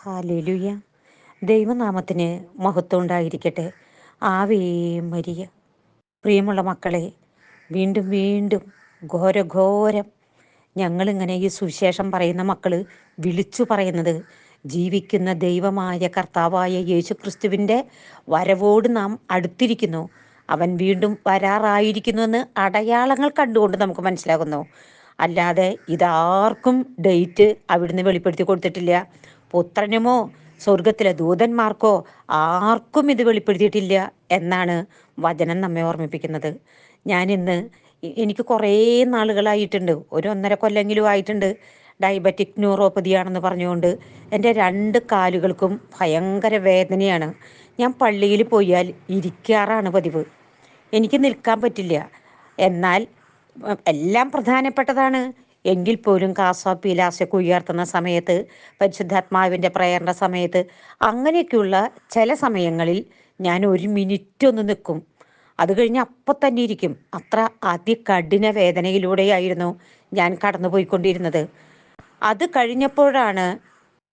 Hallelujah. ദൈവനാമത്തിന് മഹത്വം ഉണ്ടായിരിക്കട്ടെ. ആവേ മരിയ. പ്രിയമുള്ള മക്കളെ വീണ്ടും വീണ്ടും ഘോരഘോരം ഞങ്ങളിങ്ങനെ ഈ സുവിശേഷം പറയുന്ന മക്കൾ വിളിച്ചു പറയുന്നത് ജീവിക്കുന്ന ദൈവമായ കർത്താവായ യേശു ക്രിസ്തുവിന്റെ വരവോട് നാം അടുത്തിരിക്കുന്നു. അവൻ വീണ്ടും വരാറായിരിക്കുന്നുവെന്ന് അടയാളങ്ങൾ കണ്ടുകൊണ്ട് നമുക്ക് മനസ്സിലാകുന്നു. അല്ലാതെ ഇതാർക്കും ഡേറ്റ് അവിടുന്ന് വെളിപ്പെടുത്തി കൊടുത്തിട്ടില്ല. പുത്രനുമോ സ്വർഗത്തിലെ ദൂതന്മാർക്കോ ആർക്കും ഇത് വെളിപ്പെടുത്തിയിട്ടില്ല എന്നാണ് വചനം നമ്മെ ഓർമ്മിപ്പിക്കുന്നത്. ഞാൻ ഇന്ന് എനിക്ക് കുറേ നാളുകളായിട്ടുണ്ട്. ഒരു ഒന്നര കൊല്ലെങ്കിലും ആയിട്ടുണ്ട്. ഡയബറ്റിക് ന്യൂറോപ്പതിയാണെന്ന് പറഞ്ഞുകൊണ്ട് എന്റെ രണ്ട് കാലുകൾക്കും ഭയങ്കര വേദനയാണ്. ഞാൻ പള്ളിയിൽ പോയാൽ ഇരിക്കാറാണ് പതിവ്. എനിക്ക് നിൽക്കാൻ പറ്റില്ല. എന്നാൽ എല്ലാം പ്രധാനപ്പെട്ടതാണ്. എങ്കിൽ പോലും കാസ പീലാസൊക്കെ ഉയർത്തുന്ന സമയത്ത് പരിശുദ്ധാത്മാവിന്റെ പ്രേരണ സമയത്ത് അങ്ങനെയൊക്കെയുള്ള ചില സമയങ്ങളിൽ ഞാൻ ഒരു മിനിറ്റ് ഒന്ന് നിൽക്കും. അത് കഴിഞ്ഞ് അപ്പം തന്നെ ഇരിക്കും. അത്ര അതി അതികഠിന വേദനയിലൂടെയായിരുന്നു ഞാൻ കടന്നുപോയിക്കൊണ്ടിരുന്നത്. അത് കഴിഞ്ഞപ്പോഴാണ്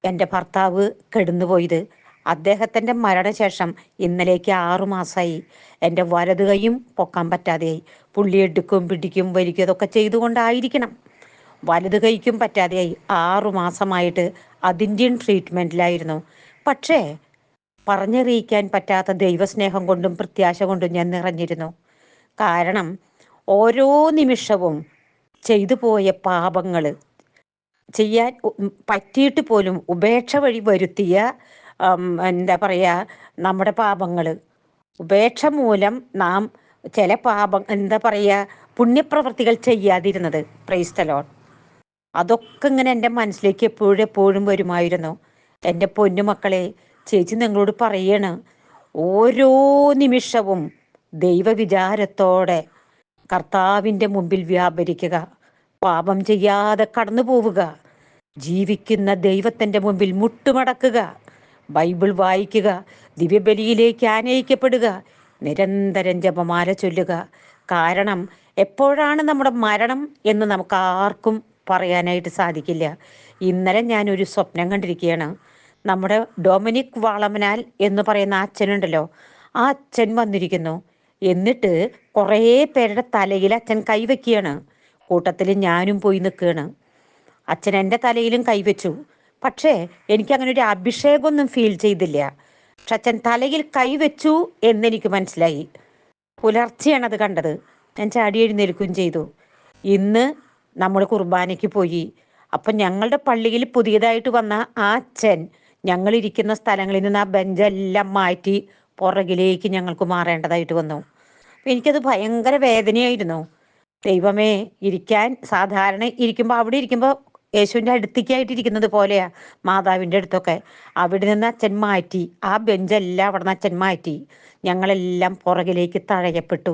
എന്റെ ഭർത്താവ് കെടുന്നുപോയത്. അദ്ദേഹത്തിന്റെ മരണശേഷം ഇന്നലേക്ക് ആറുമാസമായി എന്റെ വലത് കൈയും പൊക്കാൻ പറ്റാതെയായി. പുള്ളി എടുക്കും പിടിക്കും വലിക്കും അതൊക്കെ ചെയ്തുകൊണ്ടായിരിക്കണം. വലത് കൈക്കും പറ്റാതെയായി. ആറു മാസമായിട്ട് അതിന്റെയും ട്രീറ്റ്മെന്റിലായിരുന്നു പക്ഷേ പറഞ്ഞറിയിക്കാൻ പറ്റാത്ത ദൈവസ്നേഹം കൊണ്ടും പ്രത്യാശ കൊണ്ടും ഞാൻ നിറഞ്ഞിരുന്നു. കാരണം ഓരോ നിമിഷവും ചെയ്തു പോയ പാപങ്ങൾ ചെയ്യാൻ പറ്റിയിട്ട് പോലും ഉപേക്ഷ വഴി വരുത്തിയ എന്താ പറയുക നമ്മുടെ പാപങ്ങൾ ഉപേക്ഷ മൂലം നാം ചില പാപം എന്താ പറയുക പുണ്യപ്രവർത്തികൾ ചെയ്യാതിരുന്നത്. പ്രൈസ്തലോൺ അതൊക്കെ ഇങ്ങനെ എന്റെ മനസ്സിലേക്ക് എപ്പോഴും എപ്പോഴും വരുമായിരുന്നു. എന്റെ പൊന്നുമക്കളെ ചേച്ചി നിങ്ങളോട് പറയണ് ഓരോ നിമിഷവും ദൈവവിചാരത്തോടെ കർത്താവിന്റെ മുമ്പിൽ വ്യാപരിക്കുക പാപം ചെയ്യാതെ കടന്നു പോവുക ജീവിക്കുന്ന ദൈവത്തിന്റെ മുമ്പിൽ മുട്ടുമടക്കുക ബൈബിൾ വായിക്കുക ദിവ്യബലിയിലേക്ക് ആനയിക്കപ്പെടുക നിരന്തരം ജപമാല ചൊല്ലുക. കാരണം എപ്പോഴാണ് നമ്മുടെ മരണം എന്ന് നമുക്ക് ആർക്കും പറയാനായിട്ട് സാധിക്കില്ല. ഇന്നലെ ഞാനൊരു സ്വപ്നം കണ്ടിരിക്കുകയാണ്. നമ്മുടെ ഡൊമിനിക് വാളമനാൽ എന്ന് പറയുന്ന അച്ഛനുണ്ടല്ലോ. ആ അച്ഛൻ വന്നിരിക്കുന്നു. എന്നിട്ട് കുറേ പേരുടെ തലയിൽ അച്ഛൻ കൈവയ്ക്കുകയാണ് കൂട്ടത്തിൽ ഞാനും പോയി നിൽക്കുകയാണ്. അച്ഛൻ എന്റെ തലയിലും കൈവച്ചു പക്ഷേ എനിക്ക് അങ്ങനെ ഒരു അഭിഷേകമൊന്നും ഫീൽ ചെയ്തില്ല. പക്ഷെ അച്ഛൻ തലയിൽ കൈവച്ചു എന്നെനിക്ക് മനസ്സിലായി. പുലർച്ചെയാണ് അത് കണ്ടത്. ഞാൻ ചാടി എഴുന്നേൽക്കുകയും ചെയ്തു. ഇന്ന് നമ്മൾ കുർബാനയ്ക്ക് പോയി. അപ്പം ഞങ്ങളുടെ പള്ളിയിൽ പുതിയതായിട്ട് വന്ന ആ അച്ഛൻ ഞങ്ങളിരിക്കുന്ന സ്ഥലങ്ങളിൽ നിന്ന് ആ ബെഞ്ചെല്ലാം മാറ്റി പുറകിലേക്ക് ഞങ്ങൾക്ക് മാറേണ്ടതായിട്ട് വന്നു. എനിക്കത് ഭയങ്കര വേദനയായിരുന്നു. ദൈവമേ ഇരിക്കാൻ സാധാരണ ഇരിക്കുമ്പോൾ അവിടെ ഇരിക്കുമ്പോൾ യേശുവിന്റെ അടുത്തേക്കായിട്ട് ഇരിക്കുന്നത് പോലെയാ മാതാവിന്റെ അടുത്തൊക്കെ. അവിടെ നിന്ന് അച്ഛൻ മാറ്റി ആ ബെഞ്ചെല്ലാം അവിടെ നിന്ന് അച്ഛൻ മാറ്റി ഞങ്ങളെല്ലാം പുറകിലേക്ക് തഴയപ്പെട്ടു.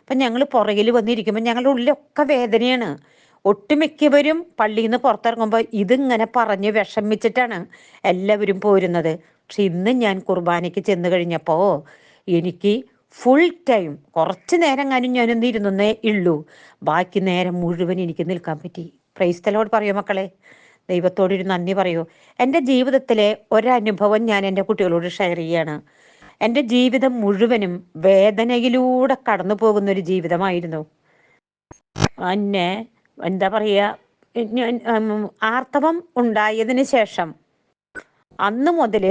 അപ്പം ഞങ്ങൾ പുറകിൽ വന്നിരിക്കുമ്പോൾ ഞങ്ങളുടെ ഉള്ളിലൊക്കെ വേദനയാണ്. ഒട്ടുമിക്കവരും പള്ളിയിൽ നിന്ന് പുറത്തിറങ്ങുമ്പോൾ ഇതിങ്ങനെ പറഞ്ഞ് വിഷമിച്ചിട്ടാണ് എല്ലാവരും പോരുന്നത്. പക്ഷെ ഇന്ന് ഞാൻ കുർബാനയ്ക്ക് ചെന്ന് കഴിഞ്ഞപ്പോൾ എനിക്ക് ഫുൾ ടൈം കുറച്ച് നേരം കാനും ഞാനൊന്ന് ഇരുന്നേ ഉള്ളൂ. ബാക്കി നേരം മുഴുവൻ എനിക്ക് നിൽക്കാൻ പറ്റി. പ്രൈസ്തലോട് പറയൂ മക്കളെ. ദൈവത്തോടൊരു നന്ദി പറയൂ. എന്റെ ജീവിതത്തിലെ ഒരനുഭവം ഞാൻ എന്റെ കുട്ടികളോട് ഷെയർ ചെയ്യാണ്. എന്റെ ജീവിതം മുഴുവനും വേദനയിലൂടെ കടന്നു പോകുന്ന ഒരു ജീവിതമായിരുന്നു. എന്നെ എന്താ പറയുക ആർത്തവം ഉണ്ടായതിന് ശേഷം അന്ന് മുതൽ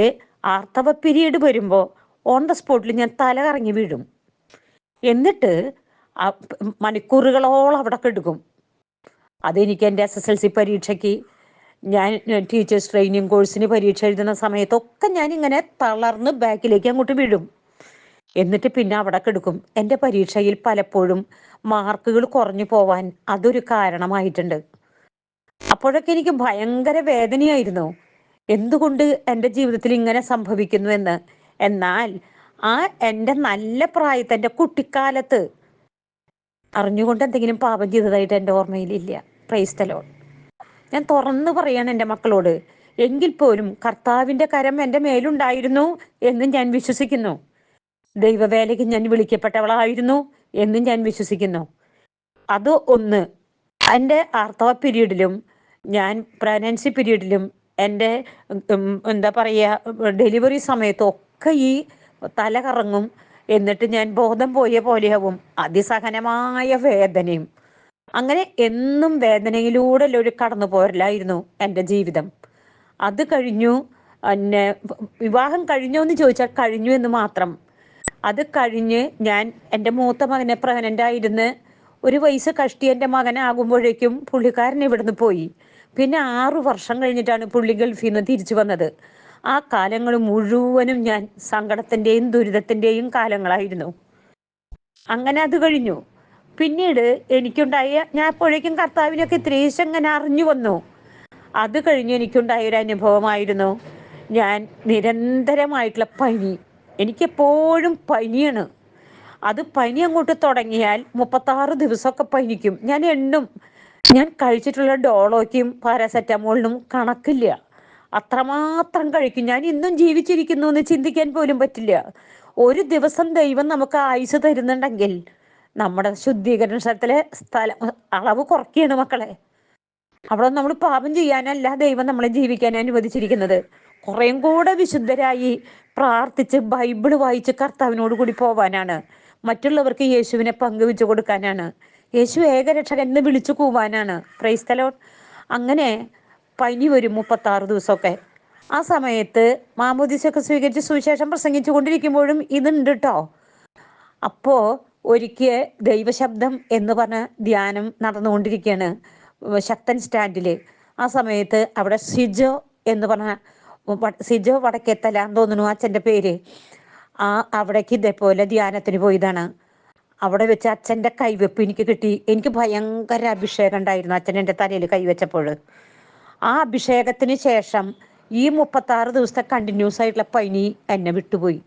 ആർത്തവ പിരീഡ് വരുമ്പോൾ ഓൺ ദ സ്പോട്ടിൽ ഞാൻ തല കറങ്ങി വീഴും. എന്നിട്ട് മണിക്കൂറുകളോളം അവിടെ കെടുക്കും. അതെനിക്ക് എന്റെ എസ് എസ് എൽ സി പരീക്ഷയ്ക്ക് ഞാൻ ടീച്ചേഴ്സ് ട്രെയിനിങ് കോഴ്സിന് പരീക്ഷ എഴുതുന്ന സമയത്തൊക്കെ ഞാൻ ഇങ്ങനെ തളർന്ന് ബാക്കിലേക്ക് അങ്ങോട്ട് വീഴും. എന്നിട്ട് പിന്നെ അവിടെ കെടുക്കും. എന്റെ പരീക്ഷയിൽ പലപ്പോഴും മാർക്കുകൾ കുറഞ്ഞു പോവാൻ അതൊരു കാരണമായിട്ടുണ്ട്. അപ്പോഴൊക്കെ എനിക്ക് ഭയങ്കര വേദനയായിരുന്നു. എന്തുകൊണ്ട് എന്റെ ജീവിതത്തിൽ ഇങ്ങനെ സംഭവിക്കുന്നു എന്ന്? എന്നാൽ ആ എന്റെ നല്ല പ്രായത്തെ എന്റെ കുട്ടിക്കാലത്ത് അറിഞ്ഞുകൊണ്ട് എന്തെങ്കിലും പാപം ചെയ്തതായിട്ട് എന്റെ ഓർമ്മയിലില്ല പ്രൈസ്തലോൺ ഞാൻ തുറന്നു പറയാണ് എന്റെ മക്കളോട് എങ്കിൽ പോലും കർത്താവിന്റെ കരം എന്റെ മേലുണ്ടായിരുന്നു എന്ന് ഞാൻ വിശ്വസിക്കുന്നു. ദൈവവേലയ്ക്ക് ഞാൻ വിളിക്കപ്പെട്ടവളായിരുന്നു എന്നും ഞാൻ വിശ്വസിക്കുന്നു. അത് ഒന്ന്. എന്റെ ആർത്തവ പീരീഡിലും ഞാൻ പ്രഗ്നൻസി പീരീഡിലും എന്റെ എന്താ പറയുക ഡെലിവറി സമയത്തൊക്കെ ഈ തല കറങ്ങും എന്നിട്ട് ഞാൻ ബോധം പോയ പോലെയാവും. അതിസഹനമായ വേദനയും. അങ്ങനെ എന്നും വേദനയിലൂടെ ഒരു കടന്നു പോരലായിരുന്നു എന്റെ ജീവിതം. അത് കഴിഞ്ഞു എന്നെ വിവാഹം കഴിഞ്ഞോ എന്ന് ചോദിച്ചാൽ കഴിഞ്ഞു എന്ന് മാത്രം. അത് കഴിഞ്ഞ് ഞാൻ എന്റെ മൂത്ത മകനെ പ്രഗ്നന്റ് ആയിരുന്ന്. ഒരു വയസ്സ് കഷ്ടി എന്റെ മകനാകുമ്പോഴേക്കും പുള്ളിക്കാരൻ ഇവിടുന്ന് പോയി. പിന്നെ ആറു വർഷം കഴിഞ്ഞിട്ടാണ് പുള്ളി ഗൾഫിൽ നിന്ന് തിരിച്ചു വന്നത്. ആ കാലങ്ങൾ മുഴുവനും ഞാൻ സങ്കടത്തിന്റെയും ദുരിതത്തിന്റെയും കാലങ്ങളായിരുന്നു. അങ്ങനെ അത് കഴിഞ്ഞു. പിന്നീട് എനിക്കുണ്ടായ ഞാൻ അപ്പോഴേക്കും കർത്താവിനൊക്കെ ഇത്രേശം അങ്ങനെ അറിഞ്ഞു വന്നു. അത് കഴിഞ്ഞ് എനിക്കുണ്ടായ ഒരു അനുഭവമായിരുന്നു. ഞാൻ നിരന്തരമായിട്ടുള്ള പനി എനിക്കെപ്പോഴും പനിയാണ്. അത് പനി അങ്ങോട്ട് തുടങ്ങിയാൽ മുപ്പത്താറ് ദിവസമൊക്കെ പനിക്കും. ഞാൻ എണ്ണും. ഞാൻ കഴിച്ചിട്ടുള്ള ഡോളോയ്ക്കും പാരാസെറ്റമോളിനും കണക്കില്ല. അത്രമാത്രം കഴിക്കും. ഞാൻ ഇന്നും ജീവിച്ചിരിക്കുന്നു എന്ന് ചിന്തിക്കാൻ പോലും പറ്റില്ല. ഒരു ദിവസം ദൈവം നമുക്ക് ആയുസ് തരുന്നുണ്ടെങ്കിൽ നമ്മുടെ ശുദ്ധീകരണ സ്ഥലത്തിലെ സ്ഥലം അളവ് കുറയ്ക്കുകയാണ് മക്കളെ. അവിടെ നമ്മൾ പാപം ചെയ്യാനല്ല ദൈവം നമ്മളെ ജീവിക്കാൻ അനുവദിച്ചിരിക്കുന്നത്. കുറേം കൂടെ വിശുദ്ധരായി പ്രാർത്ഥിച്ച് ബൈബിൾ വായിച്ച് കർത്താവിനോട് കൂടി പോവാനാണ്. മറ്റുള്ളവർക്ക് യേശുവിനെ പങ്കുവെച്ചു കൊടുക്കാനാണ്. യേശു ഏകരക്ഷകൻ എന്ന് വിളിച്ചു കൂവാനാണ്. ക്രൈസ്തലോ അങ്ങനെ പനി വരും മുപ്പത്താറ് ദിവസമൊക്കെ. ആ സമയത്ത് മാമോദിസൊക്കെ സ്വീകരിച്ച് സുവിശേഷം പ്രസംഗിച്ചു കൊണ്ടിരിക്കുമ്പോഴും ഇതുണ്ട് കേട്ടോ അപ്പോ ഒരിക്കൽ ദൈവശബ്ദം എന്ന് പറഞ്ഞ ധ്യാനം നടന്നുകൊണ്ടിരിക്കുകയാണ് ശക്തൻ സ്റ്റാൻഡിൽ ആ സമയത്ത് അവിടെ സിജോ എന്ന് പറഞ്ഞ സിജോ വടക്കെത്തല എന്ന് തോന്നുന്നു അച്ഛന്റെ പേര്. ആ അവിടേക്ക് ഇതേപോലെ ധ്യാനത്തിന് പോയതാണ്. അവിടെ വെച്ച് അച്ഛന്റെ കൈവെപ്പ് എനിക്ക് കിട്ടി. എനിക്ക് ഭയങ്കര അഭിഷേകം ഉണ്ടായിരുന്നു അച്ഛൻ എന്റെ തലയിൽ കൈവച്ചപ്പോൾ ആ അഭിഷേകത്തിന് ശേഷം ഈ മുപ്പത്താറ് ദിവസത്തെ കണ്ടിന്യൂസ് ആയിട്ടുള്ള പനി എന്നെ വിട്ടുപോയി.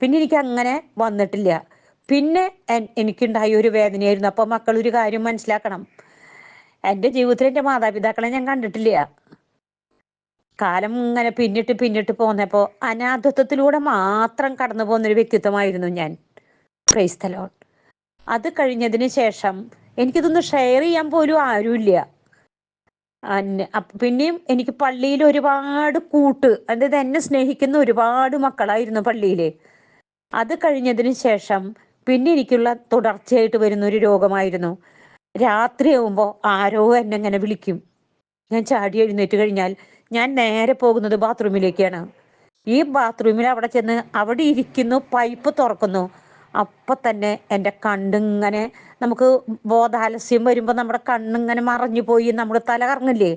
പിന്നെ എനിക്ക് അങ്ങനെ വന്നിട്ടില്ല. പിന്നെ എനിക്കുണ്ടായ ഒരു വേദനയായിരുന്നു. അപ്പോൾ മക്കൾ ഒരു കാര്യം മനസ്സിലാക്കണം. എന്റെ ജീവിതത്തിൽ എന്റെ മാതാപിതാക്കളെ ഞാൻ കണ്ടിട്ടില്ല. കാലം ഇങ്ങനെ പിന്നിട്ട് പിന്നിട്ട് പോന്നപ്പോൾ അനാഥത്വത്തിലൂടെ മാത്രം കടന്നു പോകുന്നൊരു വ്യക്തിത്വമായിരുന്നു ഞാൻ. ക്രൈസ്തലോൺ. അത് കഴിഞ്ഞതിന് ശേഷം എനിക്കിതൊന്ന് ഷെയർ ചെയ്യാൻ പോലും ആരുമില്ല. പിന്നെയും എനിക്ക് പള്ളിയിൽ ഒരുപാട് കൂട്ട് അതായത് എന്നെ സ്നേഹിക്കുന്ന ഒരുപാട് മക്കളായിരുന്നു പള്ളിയിലെ. അത് കഴിഞ്ഞതിന് ശേഷം പിന്നെ എനിക്കുള്ള തുടർച്ചയായിട്ട് വരുന്ന ഒരു രോഗമായിരുന്നു. രാത്രിയാവുമ്പോൾ ആരോ എന്നെ ഇങ്ങനെ വിളിക്കും. ഞാൻ ചാടി എഴുന്നേറ്റ് കഴിഞ്ഞാൽ ഞാൻ നേരെ പോകുന്നത് ബാത്റൂമിലേക്കാണ്. ഈ ബാത്റൂമിൽ അവിടെ ചെന്ന് അവിടെ ഇരിക്കുന്നു പൈപ്പ് തുറക്കുന്നു. അപ്പൊ തന്നെ എന്റെ കണ്ണിങ്ങനെ നമുക്ക് ബോധാലസ്യം വരുമ്പോൾ നമ്മുടെ കണ്ണിങ്ങനെ മറഞ്ഞു പോയി നമ്മുടെ തല കറങ്ങില്ലേ?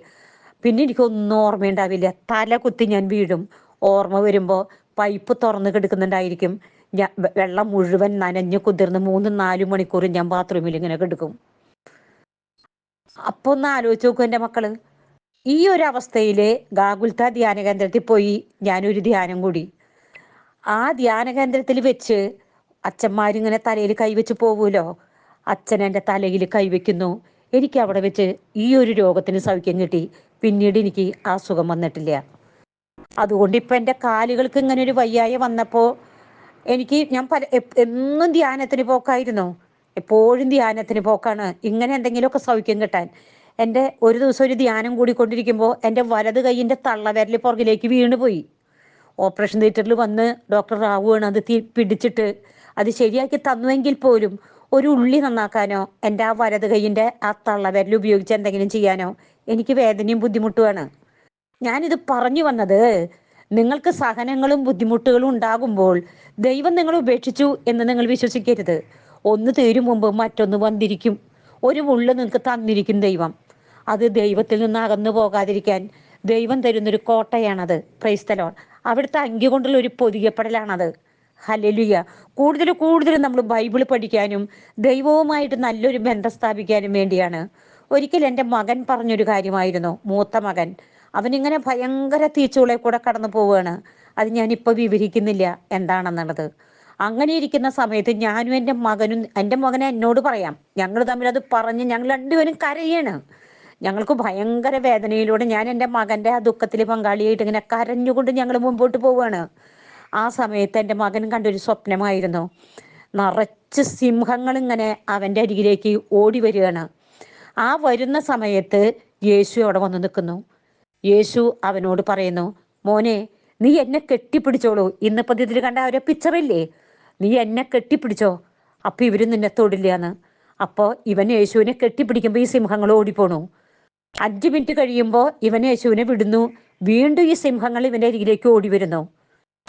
പിന്നെ എനിക്കൊന്നും ഓർമ്മയുണ്ടാവില്ല. തല കുത്തി ഞാൻ വീഴും. ഓർമ്മ വരുമ്പോൾ പൈപ്പ് തുറന്ന് കിടക്കുന്നുണ്ടായിരിക്കും. ഞാൻ വെള്ളം മുഴുവൻ നനഞ്ഞു കുതിർന്ന് മൂന്ന് നാല് മണിക്കൂർ ഞാൻ ബാത്റൂമിൽ ഇങ്ങനെ കിടക്കും. അപ്പൊ ഒന്ന് ആലോചിച്ച് നോക്കും എന്റെ മക്കൾ. ഈ ഒരു അവസ്ഥയിൽ ഗാഗുൽത്ത ധ്യാന കേന്ദ്രത്തിൽ പോയി ഞാനൊരു ധ്യാനം കൂടി. ആ ധ്യാന കേന്ദ്രത്തിൽ വെച്ച് അച്ഛന്മാരിങ്ങനെ തലയിൽ കൈവച്ച് പോവുമല്ലോ അച്ഛൻ എന്റെ തലയിൽ കൈവയ്ക്കുന്നു. എനിക്ക് അവിടെ വെച്ച് ഈ ഒരു രോഗത്തിന് സൗഖ്യം കിട്ടി. പിന്നീട് എനിക്ക് ആ സുഖം വന്നിട്ടില്ല. അതുകൊണ്ട് ഇപ്പം എന്റെ കാലുകൾക്ക് ഇങ്ങനെ ഒരു വയ്യായ വന്നപ്പോൾ എനിക്ക് ഞാൻ പല എന്നും ധ്യാനത്തിന് പോക്കായിരുന്നു. എപ്പോഴും ധ്യാനത്തിന് പോക്കാണ്. ഇങ്ങനെ എന്തെങ്കിലുമൊക്കെ സൗഖ്യം കിട്ടാൻ. എന്റെ ഒരു ദിവസം ഒരു ധ്യാനം കൂടിക്കൊണ്ടിരിക്കുമ്പോൾ എന്റെ വലത് കൈയിന്റെ തള്ളവിരൽ പുറകിലേക്ക് വീണുപോയി ഓപ്പറേഷൻ തിയേറ്ററിൽ വന്ന് ഡോക്ടർ റാവുവാണ് അത് തീ പിടിച്ചിട്ട് അത് ശരിയാക്കി തന്നുവെങ്കിൽ പോലും ഒരു ഉള്ളി നന്നാക്കാനോ എന്റെ ആ വലത് കൈയിന്റെ ആ തള്ളവിരൽ ഉപയോഗിച്ച് എന്തെങ്കിലും ചെയ്യാനോ എനിക്ക് വേദനയും ബുദ്ധിമുട്ടുമാണ് ഞാനിത് പറഞ്ഞു വന്നത് നിങ്ങൾക്ക് സഹനങ്ങളും ബുദ്ധിമുട്ടുകളും ഉണ്ടാകുമ്പോൾ ദൈവം നിങ്ങളെ ഉപേക്ഷിച്ചു എന്ന് നിങ്ങൾ വിശ്വസിക്കരുത്. ഒന്ന് തീരും മുമ്പ് മറ്റൊന്ന് വന്നിരിക്കും. ഒരു മുള്ളു നിങ്ങൾക്ക് തന്നിരിക്കും ദൈവം. അത് ദൈവത്തിൽ നിന്ന് അകന്നു പോകാതിരിക്കാൻ ദൈവം തരുന്നൊരു കോട്ടയാണത്. ക്രൈസ്തലോൺ അവിടുത്തെ അങ്കി കൊണ്ടുള്ള ഒരു പൊതിയപ്പെടലാണത് ഹലലുയ കൂടുതൽ കൂടുതൽ നമ്മൾ ബൈബിൾ പഠിക്കാനും ദൈവവുമായിട്ട് നല്ലൊരു ബന്ധം സ്ഥാപിക്കാനും വേണ്ടിയാണ്. ഒരിക്കൽ എന്റെ മകൻ പറഞ്ഞൊരു കാര്യമായിരുന്നു. മൂത്ത മകൻ. അവനിങ്ങനെ ഭയങ്കര തീച്ചുളെ കൂടെ കടന്നു പോവുകയാണ്. അത് ഞാനിപ്പോൾ വിവരിക്കുന്നില്ല. എന്താണെന്നുള്ളത്. അങ്ങനെ ഇരിക്കുന്ന സമയത്ത് ഞാനും എന്റെ മകനും എന്റെ മകനെ എന്നോട് പറയാം. ഞങ്ങൾ തമ്മിൽ അത് പറഞ്ഞ് ഞങ്ങൾ രണ്ടുപേരും കരയാണ്. ഞങ്ങൾക്ക് ഭയങ്കര വേദനയിലൂടെ ഞാൻ എന്റെ മകന്റെ ആ ദുഃഖത്തിൽ പങ്കാളിയായിട്ട് ഇങ്ങനെ കരഞ്ഞുകൊണ്ട് ഞങ്ങൾ മുമ്പോട്ട് പോവുകയാണ് ആ സമയത്ത് എന്റെ മകൻ കണ്ടൊരു സ്വപ്നമായിരുന്നു. നിറച്ച് സിംഹങ്ങൾ ഇങ്ങനെ അവന്റെ അരികിലേക്ക് ഓടി വരികയാണ്. ആ വരുന്ന സമയത്ത് യേശു അവിടെ വന്ന് നിൽക്കുന്നു. യേശു അവനോട് പറയുന്നു മോനെ നീ എന്നെ കെട്ടിപ്പിടിച്ചോളൂ. ഇന്നിപ്പോൾ ഇതിൽ കണ്ട ഒരു പിക്ചറില്ലേ നീ എന്നെ കെട്ടിപ്പിടിച്ചോ? അപ്പോൾ ഇവർ നിന്നെ തൊടില്ലാന്ന്. അപ്പോൾ ഇവൻ യേശുവിനെ കെട്ടിപ്പിടിക്കുമ്പോൾ ഈ സിംഹങ്ങൾ ഓടിപ്പോണു. അഞ്ച് മിനിറ്റ് കഴിയുമ്പോൾ ഇവൻ യേശുവിനെ വിടുന്നു. വീണ്ടും ഈ സിംഹങ്ങൾ ഇവന്റെ അരികിലേക്ക് ഓടി വരുന്നു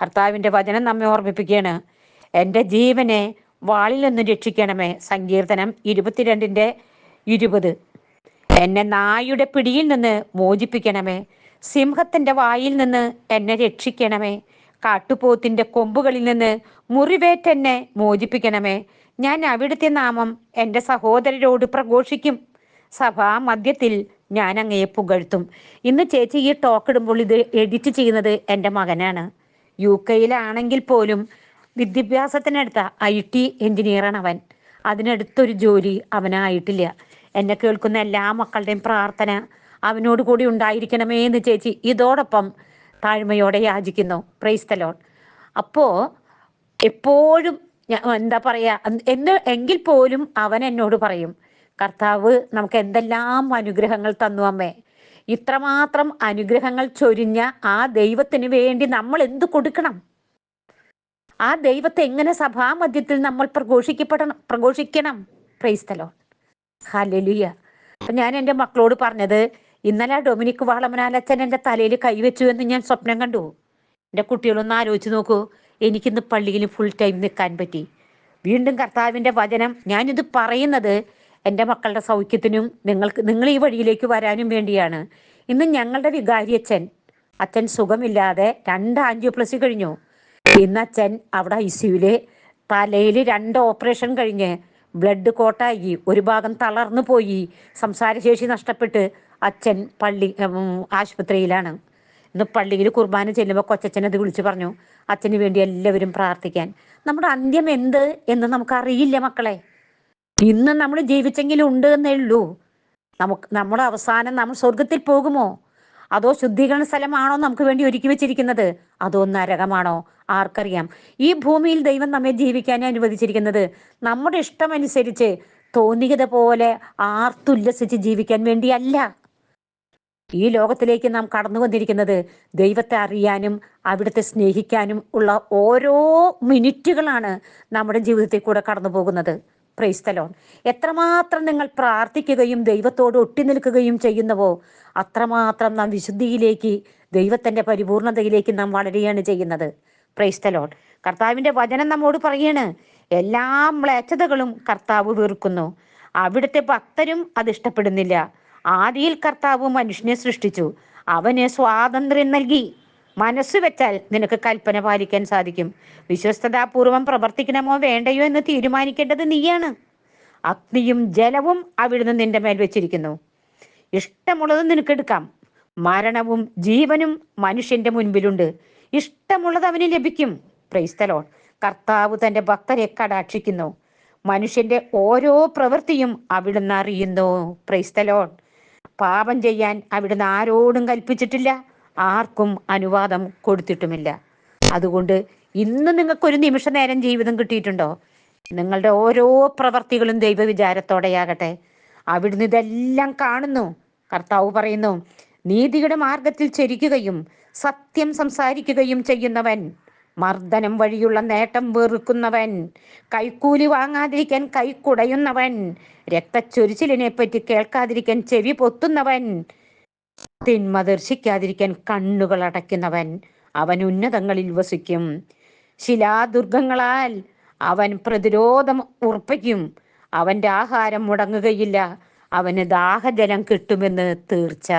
കർത്താവിന്റെ വചനം നമ്മെ ഓർമ്മിപ്പിക്കുകയാണ്. എന്റെ ജീവനെ വാളിൽ നിന്ന് രക്ഷിക്കണമേ. സങ്കീർത്തനം ഇരുപത്തിരണ്ടിന്റെ ഇരുപത്. എന്നെ നായുടെ പിടിയിൽ നിന്ന് മോചിപ്പിക്കണമേ. സിംഹത്തിന്റെ വായിൽ നിന്ന് എന്നെ രക്ഷിക്കണമേ. കാട്ടുപോത്തിന്റെ കൊമ്പുകളിൽ നിന്ന് മുറിവേറ്റെന്നെ മോചിപ്പിക്കണമേ. ഞാൻ അവിടുത്തെ നാമം എന്റെ സഹോദരരോട് പ്രഘോഷിക്കും. സഭാ മധ്യത്തിൽ ഞാൻ അങ്ങയെ പുകഴ്ത്തും. ഇന്ന് ചേച്ചി ഈ ടോക്ക് ഇടുമ്പോൾ ഇത് എഡിറ്റ് ചെയ്യുന്നത് എന്റെ മകനാണ്. യു കെയിലാണെങ്കിൽ പോലും വിദ്യാഭ്യാസത്തിനടുത്ത ഐ ടി എഞ്ചിനീയറാണ് അവൻ. അതിനടുത്തൊരു ജോലി അവനായിട്ടില്ല. എന്നെ കേൾക്കുന്ന എല്ലാ മക്കളുടെയും പ്രാർത്ഥന അവനോട് കൂടി ഉണ്ടായിരിക്കണമേ എന്ന് ചേച്ചി. ഇതോടൊപ്പം താഴ്മയോടെ യാചിക്കുന്നു. പ്രൈസ് തലോൺ അപ്പോൾ എപ്പോഴും എന്താ പറയാ എന്ന് എങ്കിൽ പോലും അവൻ എന്നോട് പറയും കർത്താവ് നമുക്ക് എന്തെല്ലാം അനുഗ്രഹങ്ങൾ തന്നു അമ്മേ. ഇത്രമാത്രം അനുഗ്രഹങ്ങൾ ചൊരിഞ്ഞ ആ ദൈവത്തിന് വേണ്ടി നമ്മൾ എന്ത് കൊടുക്കണം? ആ ദൈവത്തെ എങ്ങനെ സഭാമധ്യത്തിൽ നമ്മൾ പ്രഘോഷിക്കപ്പെടണം പ്രഘോഷിക്കണം? പ്രൈസ്തലോ ഹലലിയ അപ്പൊ ഞാൻ എന്റെ മക്കളോട് പറഞ്ഞത് ഇന്നലെ ഡൊമിനിക് വാളമനാലച്ചൻ എന്റെ തലയിൽ കൈവച്ചു എന്ന് ഞാൻ സ്വപ്നം കണ്ടു. എന്റെ കുട്ടികളൊന്ന് ആലോചിച്ച് നോക്കൂ. എനിക്കിന്ന് പള്ളിയിൽ ഫുൾ ടൈം നിൽക്കാൻ പറ്റി. വീണ്ടും കർത്താവിന്റെ വചനം ഞാനിത് പറയുന്നത് എന്റെ മക്കളുടെ സൗഖ്യത്തിനും നിങ്ങൾക്ക് നിങ്ങൾ ഈ വഴിയിലേക്ക് വരാനും വേണ്ടിയാണ്. ഇന്ന് ഞങ്ങളുടെ വികാരി അച്ഛൻ അച്ഛൻ സുഖമില്ലാതെ രണ്ട് ആൻജിയോപ്ലസി കഴിഞ്ഞു. ഇന്ന് അച്ഛൻ അവിടെ ഐ സിയുവിൽ തലയിൽ രണ്ട് ഓപ്പറേഷൻ കഴിഞ്ഞ് ബ്ലഡ് കോട്ടായി ഒരു ഭാഗം തളർന്നു പോയി. സംസാരശേഷി നഷ്ടപ്പെട്ട് അച്ഛൻ പള്ളി ആശുപത്രിയിലാണ്. ഇന്ന് പള്ളിയിൽ കുർബാന ചെല്ലുമ്പോൾ കൊച്ചച്ഛൻ അത് വിളിച്ചു പറഞ്ഞു അച്ഛന് വേണ്ടി എല്ലാവരും പ്രാർത്ഥിക്കാൻ. നമ്മുടെ അന്ത്യം എന്ത് എന്ന് നമുക്കറിയില്ല മക്കളെ. ഇന്ന് നമ്മൾ ജീവിച്ചെങ്കിലും ഉണ്ട് എന്നേ ഉള്ളൂ. നമുക്ക് നമ്മുടെ അവസാനം നമ്മൾ സ്വർഗത്തിൽ പോകുമോ? അതോ ശുദ്ധീകരണ സ്ഥലമാണോ നമുക്ക് വേണ്ടി ഒരുക്കി വെച്ചിരിക്കുന്നത്? അതോ നരകമാണോ? ആർക്കറിയാം. ഈ ഭൂമിയിൽ ദൈവം നമ്മെ ജീവിക്കാൻ അനുവദിച്ചിരിക്കുന്നത്. നമ്മുടെ ഇഷ്ടമനുസരിച്ച് തോന്നിയത് പോലെ ആർത്തുല്ലസിച്ച് ജീവിക്കാൻ വേണ്ടിയല്ല. ഈ ലോകത്തിലേക്ക് നാം കടന്നു വന്നിരിക്കുന്നത് ദൈവത്തെ അറിയാനും അവിടുത്തെ സ്നേഹിക്കാനും ഉള്ള ഓരോ മിനിറ്റുകളാണ് നമ്മുടെ ജീവിതത്തിൽ കൂടെ കടന്നു പോകുന്നത് പ്രൈസ്തലോൺ എത്രമാത്രം നിങ്ങൾ പ്രാർത്ഥിക്കുകയും ദൈവത്തോട് ഒട്ടി ചെയ്യുന്നവോ ചെയ്യുന്നുവോ അത്രമാത്രം നാം വിശുദ്ധിയിലേക്ക് ദൈവത്തിന്റെ പരിപൂർണതയിലേക്ക് നാം വളരുകയാണ് ചെയ്യുന്നത്. പ്രൈസ്തലോൺ കർത്താവിന്റെ വചനം നമ്മോട് പറയാണ് എല്ലാ മ്ലേച്ഛതകളും കർത്താവ് വീർക്കുന്നു അവിടുത്തെ ഭക്തരും അത് ഇഷ്ടപ്പെടുന്നില്ല. ആദിയിൽ കർത്താവ് മനുഷ്യനെ സൃഷ്ടിച്ചു. അവന് സ്വാതന്ത്ര്യം നൽകി. മനസ്സ് വെച്ചാൽ നിനക്ക് കൽപ്പന പാലിക്കാൻ സാധിക്കും. വിശ്വസ്തതാപൂർവം പ്രവർത്തിക്കണമോ വേണ്ടയോ എന്ന് തീരുമാനിക്കേണ്ടത് നീയാണ്. അഗ്നിയും ജലവും അവിടുന്ന് നിന്റെ മേൽ വെച്ചിരിക്കുന്നു. ഇഷ്ടമുള്ളത് നിനക്ക് എടുക്കാം. മരണവും ജീവനും മനുഷ്യന്റെ മുൻപിലുണ്ട്. ഇഷ്ടമുള്ളത് അവന് ലഭിക്കും. പ്രൈസ്തലോൺ കർത്താവ് തന്റെ ഭക്തരെ കടാക്ഷിക്കുന്നു. മനുഷ്യന്റെ ഓരോ പ്രവൃത്തിയും അവിടുന്ന് അറിയുന്നു. പ്രൈസ്തലോൺ പാപം ചെയ്യാൻ അവിടുന്ന് ആരോടും കൽപ്പിച്ചിട്ടില്ല. ആർക്കും അനുവാദം കൊടുത്തിട്ടുമില്ല. അതുകൊണ്ട് ഇന്ന് നിങ്ങൾക്കൊരു നിമിഷ നേരം ജീവിതം കിട്ടിയിട്ടുണ്ടോ? നിങ്ങളുടെ ഓരോ പ്രവർത്തികളും ദൈവവിചാരത്തോടെയാകട്ടെ. അവിടുന്ന് ഇതെല്ലാം കാണുന്നു. കർത്താവ് പറയുന്നു നീതിയുടെ മാർഗത്തിൽ ചരിക്കുകയും സത്യം സംസാരിക്കുകയും ചെയ്യുന്നവൻ മർദ്ദനം വഴിയുള്ള നേട്ടം വെറുക്കുന്നവൻ കൈക്കൂലി വാങ്ങാതിരിക്കാൻ കൈക്കുടയുന്നവൻ രക്തച്ചൊരിച്ചിലിനെ പറ്റി കേൾക്കാതിരിക്കാൻ ചെവി പൊത്തുന്നവൻ തിന്മ ദർശിക്കാതിരിക്കാൻ കണ്ണുകൾ അടയ്ക്കുന്നവൻ അവൻ ഉന്നതങ്ങളിൽ വസിക്കും. ശിലാദുർഗങ്ങളാൽ അവൻ പ്രതിരോധം ഉറപ്പിക്കും. അവന്റെ ആഹാരം മുടങ്ങുകയില്ല. അവന് ദാഹജലം കിട്ടുമെന്ന് തീർച്ച.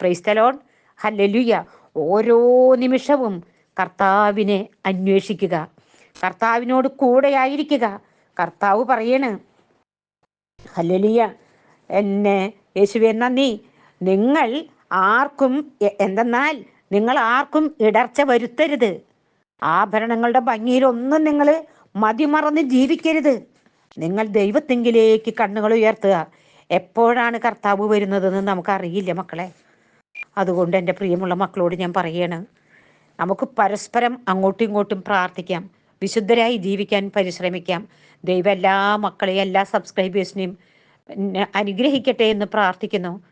പ്രൈസ്തലോൺ ഹല്ലലുയ ഓരോ നിമിഷവും കർത്താവിനെ അന്വേഷിക്കുക. കർത്താവിനോട് കൂടെയായിരിക്കുക. കർത്താവ് പറയണ്. ഹല്ലലിയ എന്നെ യേശുവെ നന്ദി. നിങ്ങൾ ആർക്കും എന്തെന്നാൽ നിങ്ങൾ ആർക്കും ഇടർച്ച വരുത്തരുത്. ആഭരണങ്ങളുടെ ഭംഗിയിലൊന്നും നിങ്ങൾ മതിമറന്ന് ജീവിക്കരുത്. നിങ്ങൾ ദൈവത്തെങ്കിലേക്ക് കണ്ണുകൾ ഉയർത്തുക. എപ്പോഴാണ് കർത്താവ് വരുന്നതെന്ന് നമുക്കറിയില്ല മക്കളെ. അതുകൊണ്ട് എന്റെ പ്രിയമുള്ള മക്കളോട് ഞാൻ പറയാണ് നമുക്ക് പരസ്പരം അങ്ങോട്ടും ഇങ്ങോട്ടും പ്രാർത്ഥിക്കാം. വിശുദ്ധരായി ജീവിക്കാൻ പരിശ്രമിക്കാം. ദൈവം എല്ലാ മക്കളെയും എല്ലാ സബ്സ്ക്രൈബേഴ്സിനെയും അനുഗ്രഹിക്കട്ടെ എന്ന് പ്രാർത്ഥിക്കുന്നു.